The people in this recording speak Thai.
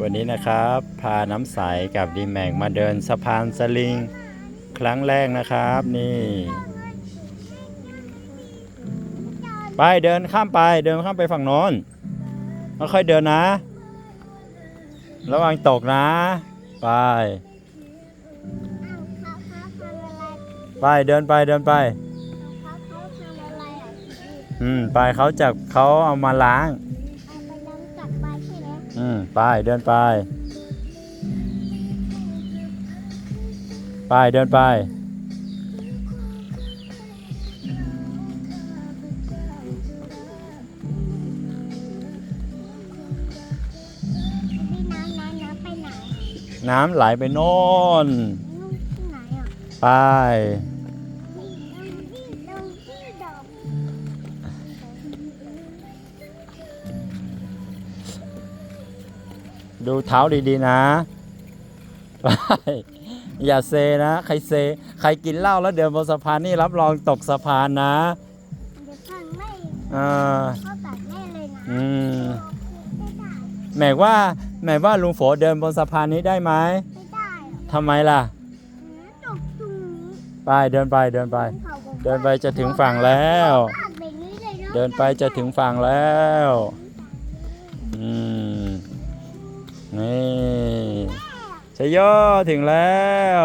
วันนี้นะครับ พาน้ำใสกับดีแม็กมาเดินสะพานสลิง ครั้งแรกนะครับนี่ ไปเดินข้ามไปเดินข้ามไปฝั่งโน้นค่อยๆเดินนะ ระวังตกนะ ไปเขาเขาทำอะไรไปเดินไปเดินไปเขาเขาทำอะไรอะอืมไปเขาจับเขาเอามาล้าง อืมไปเดินไป ไปเดินไปพี่น้ำน้ำน้ำไปไหนน้ำไหลไปโน่น ลูกที่ไหนอะ ไป ดูเท้าดีๆนะไปอย่าเซนะ ใครเซ ใครกินเหล้าแล้วเดินบนสะพานนี่รับรองตกสะพานนะเดี๋ยวฟังไม่เออเข้าตัดแน่เลยนะอืมไม่ได้แหมกว่าแหมกว่าลุงโฝเดินบนสะพานนี้ได้ไหมไม่ได้อะทำไมล่ะ หือตกตรงนี้ไปเดินไปเดินไปเขาบอกว่าเดินไปจะถึงฝั่งแล้วพาดแบบนี้เลยอะเดินไปจะถึงฝั่งแล้ว ชยโยถึงแล้ว